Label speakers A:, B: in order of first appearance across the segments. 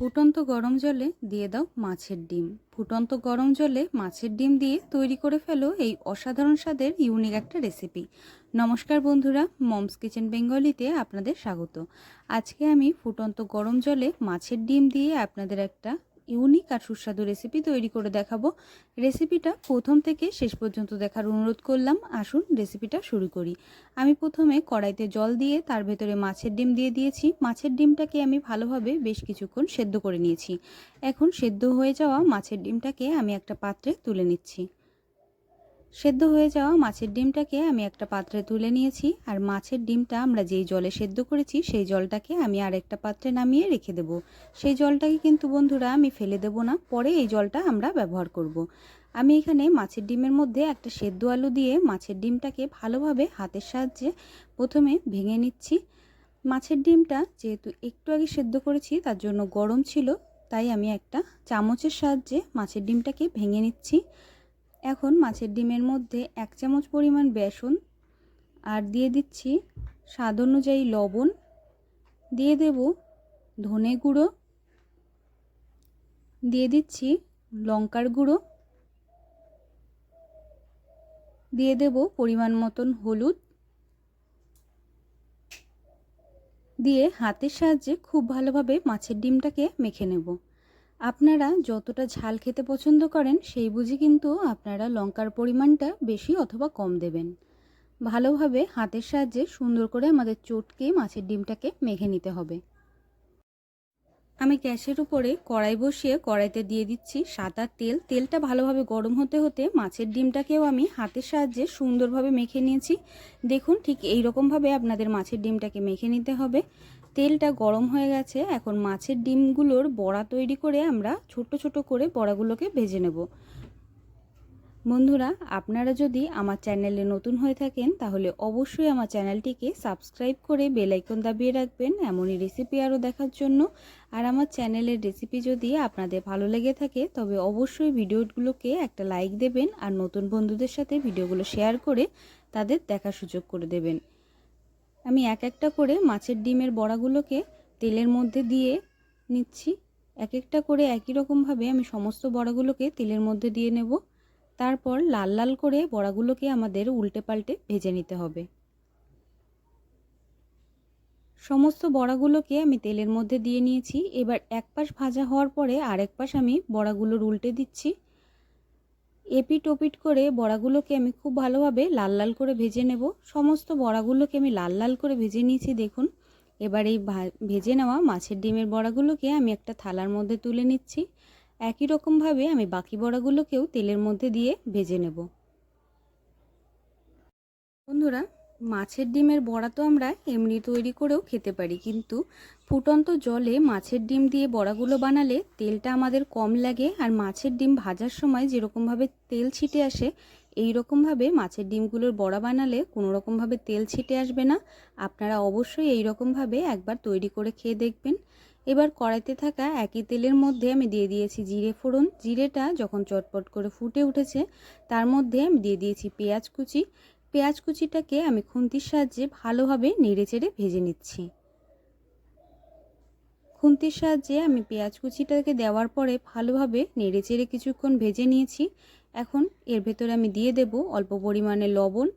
A: ফুটন্ত গরম জলে দিয়ে দাও মাছের ডিম। ফুটন্ত গরম জলে মাছের ডিম দিয়ে তৈরি করে ফেলো এই অসাধারণ স্বাদের ইউনিক একটা রেসিপি নমস্কার বন্ধুরা, মমস কিচেন বেঙ্গলিতে আপনাদের স্বাগত। আজকে আমি ফুটন্ত গরম জলে মাছের ডিম দিয়ে আপনাদের একটা ইউনিক আর সুস্বাদু রেসিপি তৈরি করে দেখাবো। রেসিপিটা প্রথম থেকে শেষ পর্যন্ত দেখার অনুরোধ করলাম। আসুন রেসিপিটা শুরু করি। আমি প্রথমে কড়াইতে জল দিয়ে তার ভেতরে মাছের ডিম দিয়ে দিয়েছি। মাছের ডিমটাকে আমি ভালোভাবে বেশ কিছুক্ষণ সেদ্ধ করে নিয়েছি। এখন সেদ্ধ হয়ে যাওয়া মাছের ডিমটাকে আমি একটা পাত্রে তুলে নিচ্ছি। সেদ্ধ হয়ে যাওয়া মাছের ডিমটাকে আমি একটা পাত্রে তুলে নিয়েছি, আর মাছের ডিমটা আমরা যেই জলে সেদ্ধ করেছি সেই জলটাকে আমি আর একটা পাত্রে নামিয়ে রেখে দেব। সেই জলটাকে কিন্তু বন্ধুরা আমি ফেলে দেব না, পরে এই জলটা আমরা ব্যবহার করব। আমি এখানে মাছের ডিমের মধ্যে একটা সেদ্ধ আলু দিয়ে মাছের ডিমটাকে ভালোভাবে হাতের সাহায্যে প্রথমে ভেঙে নিচ্ছি। মাছের ডিমটা যেহেতু একটু আগে সেদ্ধ করেছি, তার জন্য গরম ছিল, তাই আমি একটা চামচের সাহায্যে মাছের ডিমটাকে ভেঙে নিচ্ছি। এখন মাছের ডিমের মধ্যে এক চামচ পরিমাণ বেসন আর দিয়ে দিচ্ছি স্বাদ অনুযায়ী লবণ। দিয়ে দেব ধনে গুঁড়ো। দিয়ে দিচ্ছি লঙ্কার গুঁড়ো। দিয়ে দেব পরিমাণ মতন হলুদ। দিয়ে হাতের সাহায্যে খুব ভালোভাবে মাছের ডিমটাকে মেখে নেব। আপনারা যতটা ঝাল খেতে পছন্দ করেন, সেই বুঝে কিন্তু আপনারা লঙ্কার পরিমাণটা বেশি অথবা কম দেবেন। ভালোভাবে হাতের সাহায্যে সুন্দর করে আমাদের চটকে মাছের ডিমটাকে মেখে নিতে হবে। আমি গ্যাসের উপরে কড়াই বসিয়ে কড়াইতে দিয়ে দিচ্ছি সাদা তেল। তেলটা ভালোভাবে গরম হতে হতে মাছের ডিমটাকেও আমি হাতের সাহায্যে সুন্দরভাবে মেখে নিয়েছি। দেখুন ঠিক এই রকমভাবে আপনাদের মাছের ডিমটাকে মেখে নিতে হবে। তেলটা গরম হয়ে গেছে, এখন মাছের ডিমগুলোর বড়া তৈরি করে আমরা ছোট ছোট করে বড়াগুলোকে ভেজে নেব। বন্ধুরা, আপনারা যদি আমার চ্যানেলে নতুন হয়ে থাকেন, তাহলে অবশ্যই আমার চ্যানেলটিকে সাবস্ক্রাইব করে বেলাইকন দাবিয়ে রাখবেন। এমনই রেসিপি আরও দেখার জন্য। আর আমার চ্যানেলের রেসিপি যদি আপনাদের ভালো লেগে থাকে, তবে অবশ্যই ভিডিওগুলোকে একটা লাইক দেবেন আর নতুন বন্ধুদের সাথে ভিডিওগুলো শেয়ার করে তাদের দেখার সুযোগ করে দেবেন। আমি এক একটা করে মাছের ডিমের বড়াগুলোকে তেলের মধ্যে দিয়ে নিচ্ছি। এক একটা করে একই রকমভাবে আমি সমস্ত বড়াগুলোকে তেলের মধ্যে দিয়ে নেব। তারপর লাল লাল করে বড়াগুলোকে আমাদের উল্টে পাল্টে ভেজে নিতে হবে। সমস্ত বড়াগুলোকে আমি তেলের মধ্যে দিয়ে নিয়েছি। এবার এক পাশ ভাজা হওয়ার পরে আরেক পাশ আমি বড়াগুলোর উল্টে দিচ্ছি। এপিট ওপিট করে বড়াগুলোকে আমি খুব ভালোভাবে লাল লাল করে ভেজে নেব। সমস্ত বড়াগুলোকে আমি লাল লাল করে ভেজে নিয়েছি, দেখুন। এবার এই ভেজে নেওয়া মাছের ডিমের বড়াগুলোকে আমি একটা থালার মধ্যে তুলে নিচ্ছি। একই রকমভাবে আমি বাকি বড়াগুলোকেও তেলের মধ্যে দিয়ে ভেজে নেব। বন্ধুরা মাছের ডিমের বড়া তো আমরা এমনি তৈরি করেও খেতে পারি, কিন্তু ফুটন্ত জলে মাছের ডিম দিয়ে বড়াগুলো বানালে তেলটা আমাদের কম লাগে আর মাছের ডিম ভাজার সময় যেরকমভাবে তেল ছিটে আসে এই রকমভাবে মাছের ডিমগুলোর বড়া বানালে কোনো রকমভাবে তেল ছিটে আসবে না। আপনারা অবশ্যই এই রকমভাবে একবার তৈরি করে খেয়ে দেখবেন। এবার কড়াইতে থাকা একই তেলের মধ্যে আমি দিয়ে দিয়েছি জিরে ফোড়ন। জিরেটা যখন চটপট করে ফুটে উঠেছে, তার মধ্যে আমি দিয়ে দিয়েছি পেঁয়াজ কুচি। পেঁয়াজ কুচিটাকে আমি খুন্তির সাহায্যে ভালোভাবে নেড়ে চেড়ে ভেজে নিচ্ছি। খুন্তির সাহায্যে আমি পেঁয়াজ কুচিটাকে দেওয়ার পরে ভালোভাবে নেড়ে চেড়ে কিছুক্ষণ ভেজে নিয়েছি। এখন এর ভেতরে আমি দিয়ে দেব অল্প পরিমাণে লবণ।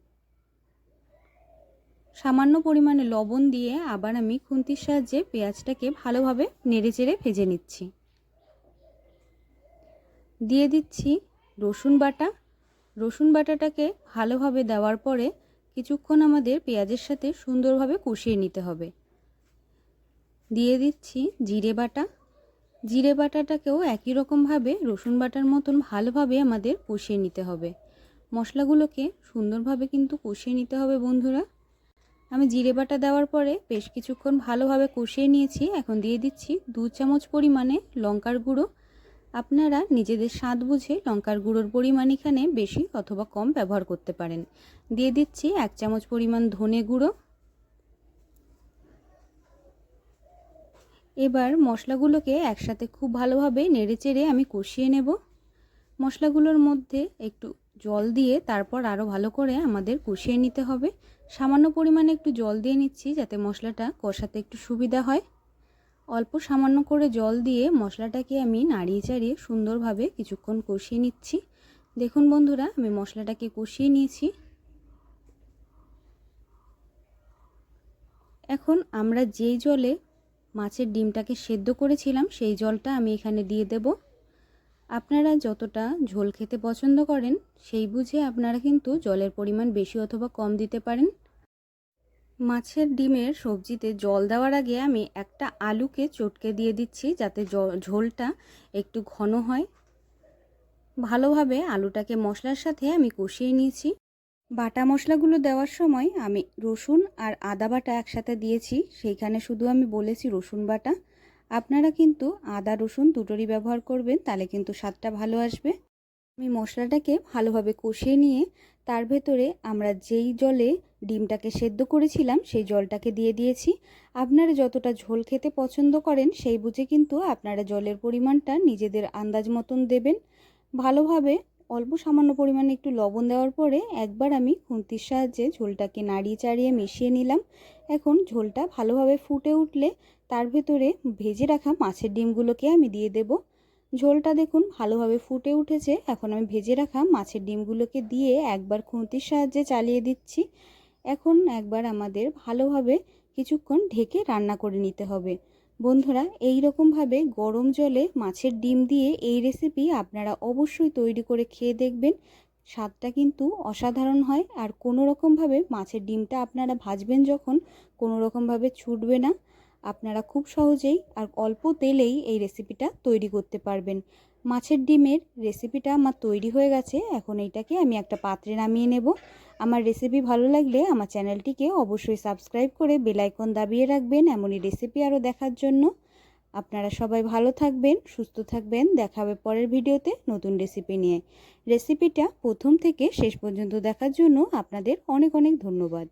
A: সামান্য পরিমাণে লবণ দিয়ে আবার আমি খুন্তির সাহায্যে পেঁয়াজটাকে ভালোভাবে নেড়ে চেড়ে ভেজে নিচ্ছি। দিয়ে দিচ্ছি রসুন বাটা। রসুন বাটাটাকে ভালোভাবে দেওয়ার পরে কিছুক্ষণ আমাদের পেঁয়াজের সাথে সুন্দরভাবে কষিয়ে নিতে হবে। দিয়ে দিচ্ছি জিরে বাটা। জিরে বাটাটাকেও একই রকমভাবে রসুন বাটার মতন ভালোভাবে আমাদের কষিয়ে নিতে হবে। মশলাগুলোকে সুন্দরভাবে কিন্তু কষিয়ে নিতে হবে বন্ধুরা। আমি জিরে বাটা দেওয়ার পরে বেশ কিছুক্ষণ ভালোভাবে কষিয়ে নিয়েছি। এখন দিয়ে দিচ্ছি দু চামচ পরিমাণে লঙ্কার গুঁড়ো। আপনারা নিজেদের স্বাদ বুঝে লঙ্কার গুঁড়োর পরিমাণ এখানে বেশি অথবা কম ব্যবহার করতে পারেন। দিয়ে দিচ্ছি এক চামচ পরিমাণ ধনে গুঁড়ো। এবার মশলাগুলোকে একসাথে খুব ভালোভাবে নেড়েচেড়ে আমি কষিয়ে নেব। মশলাগুলোর মধ্যে একটু জল দিয়ে তারপর আরও ভালো করে আমাদের কষিয়ে নিতে হবে। সামান্য পরিমাণে একটু জল দিয়ে নিচ্ছি যাতে মশলাটা কষাতে একটু সুবিধা হয়। অল্প সামান্য করে জল দিয়ে মশলাটাকে আমি নাড়িয়ে চাড়িয়ে সুন্দরভাবে কিছুক্ষণ কষিয়ে নিচ্ছি। দেখুন বন্ধুরা, আমি মশলাটাকে কষিয়ে নিয়েছি। এখন আমরা যেই জলে মাছের ডিমটাকে সেদ্ধ করেছিলাম, সেই জলটা আমি এখানে দিয়ে দেব। আপনারা যতটা ঝোল খেতে পছন্দ করেন, সেই বুঝে আপনারা কিন্তু জলের পরিমাণ বেশি অথবা কম দিতে পারেন। মাছের ডিমের সবজিতে জল দেওয়ার আগে আমি একটা আলুকে চটকে দিয়ে দিচ্ছি যাতে ঝোলটা একটু ঘন হয়। ভালোভাবে আলুটাকে মশলার সাথে আমি কষিয়ে নিয়েছি। বাটা মশলাগুলো দেওয়ার সময় আমি রসুন আর আদা বাটা একসাথে দিয়েছি। সেইখানে শুধু আমি বলেছি রসুন বাটা। আপনারা কিন্তু আদা রসুন দুটোরই ব্যবহার করবেন, তাহলে কিন্তু স্বাদটা ভালো আসবে। আমি মশলাটাকে ভালোভাবে কষিয়ে নিয়ে তার ভেতরে আমরা যেই জলে ডিমটাকে সেদ্ধ করেছিলাম, সেই জলটাকে দিয়ে দিয়েছি। আপনারা যতটা ঝোল খেতে পছন্দ করেন, সেই বুঝে কিন্তু আপনারা জলের পরিমাণটা নিজেদের আন্দাজ মতন দেবেন। ভালোভাবে অল্প সামান্য পরিমাণে একটু লবণ দেওয়ার পরে একবার আমি খুন্তির সাহায্যে ঝোলটাকে নাড়িয়ে চাড়িয়ে মিশিয়ে নিলাম। এখন ঝোলটা ভালোভাবে ফুটে উঠলে তার ভেতরে ভেজে রাখা মাছের ডিমগুলোকে আমি দিয়ে দেব। ঝোলটা দেখুন ভালোভাবে ফুটে উঠেছে। এখন আমি ভেজে রাখা মাছের ডিমগুলোকে দিয়ে একবার খুঁতির সাহায্যে চালিয়ে দিচ্ছি। এখন একবার আমাদের ভালোভাবে কিছুক্ষণ ঢেকে রান্না করে নিতে হবে। বন্ধুরা এই রকমভাবে গরম জলে মাছের ডিম দিয়ে এই রেসিপি আপনারা অবশ্যই তৈরি করে খেয়ে দেখবেন। স্বাদটা কিন্তু অসাধারণ হয় আর কোনো রকমভাবে মাছের ডিমটা আপনারা ভাজবেন যখন কোনো রকমভাবে ছুটবে না। আপনারা খুব সহজেই আর অল্প তেলেই এই রেসিপিটা তৈরি করতে পারবেন। মাছের ডিমের রেসিপিটা আমার তৈরি হয়ে গেছে, এখন এইটাকে আমি একটা পাত্রে নামিয়ে নেব। আমার রেসিপি ভালো লাগলে আমার চ্যানেলটিকে অবশ্যই সাবস্ক্রাইব করে বেলাইকন দাবিয়ে রাখবেন, এমনই রেসিপি আরও দেখার জন্য। আপনারা সবাই ভালো থাকবেন, সুস্থ থাকবেন, দেখা হবে পরের ভিডিওতে নতুন রেসিপি নিয়ে। রেসিপিটা প্রথম থেকে শেষ পর্যন্ত দেখার জন্য আপনাদের অনেক অনেক ধন্যবাদ।